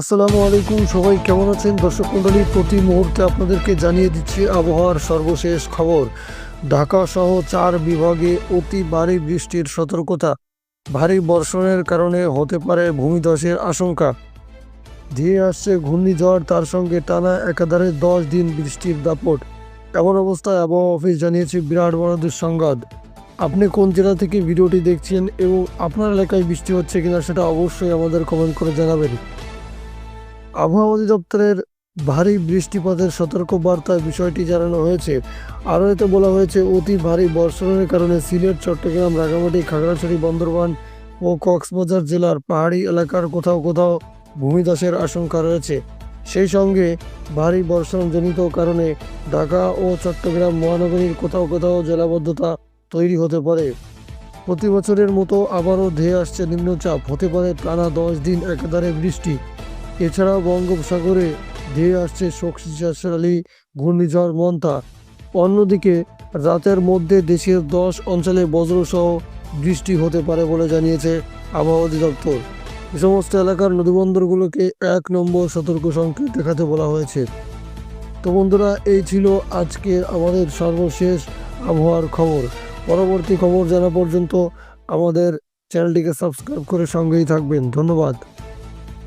আসসালামু আলাইকুম, সবাই কেমন আছেন? দর্শক মণ্ডলী, প্রতি মুহূর্তে আপনাদেরকে জানিয়ে দিচ্ছি আবহাওয়ার সর্বশেষ খবর। ঢাকা সহ চার বিভাগে অতি ভারী বৃষ্টির সতর্কতা। ভারী বর্ষণের কারণে হতে পারে ভূমিধসের আশঙ্কা। ধেয়ে আসছে ঘূর্ণিঝড়, তার সঙ্গে টানা একাধারে দশ দিন বৃষ্টির দাপট। এমন অবস্থায় আবহাওয়া অফিস জানিয়েছে, বিরাট বড় দুঃসংবাদ আপনি কোন জেলা থেকে ভিডিওটি দেখছেন এবং আপনার এলাকায় বৃষ্টি হচ্ছে কিনা সেটা অবশ্যই আমাদের কমেন্ট করে জানাবেন। আবহাওয়া অধিদপ্তরের ভারী বৃষ্টিপাতের সতর্ক বার্তায় বিষয়টি জানানো হয়েছে। আরও এতে বলা হয়েছে, অতি ভারী বর্ষণের কারণে সিলেট, চট্টগ্রাম রাঙামাটি খাগড়াছড়ি, বন্দরবান ও কক্সবাজার জেলার পাহাড়ি এলাকার কোথাও কোথাও ভূমিধসের আশঙ্কা রয়েছে। সেই সঙ্গে ভারী বর্ষণজনিত কারণে ঢাকা ও চট্টগ্রাম মহানগরীর কোথাও কোথাও জলাবদ্ধতা তৈরি হতে পারে। প্রতি বছরের মতো আবারও ধেয়ে আসছে নিম্নচাপ, হতে পারে টানা দশ দিন একাধারে বৃষ্টি। এছাড়াও বঙ্গোপসাগরে ধেয়ে আসছে শক্তিশালী ঘূর্ণিঝড় মন্তা অন্যদিকে রাতের মধ্যে দেশের দশ অঞ্চলে বজ্রসহ বৃষ্টি হতে পারে বলে জানিয়েছে আবহাওয়া অধিদপ্তর। এ সমস্ত এলাকার নদীবন্দরগুলোকে এক নম্বর সতর্ক সংকেত দেখাতে বলা হয়েছে। তো বন্ধুরা, এই ছিল আজকের আমাদের সর্বশেষ আবহাওয়ার খবর। পরবর্তী খবর জানা পর্যন্ত আমাদের চ্যানেলটিকে সাবস্ক্রাইব করে সঙ্গেই থাকবেন। ধন্যবাদ।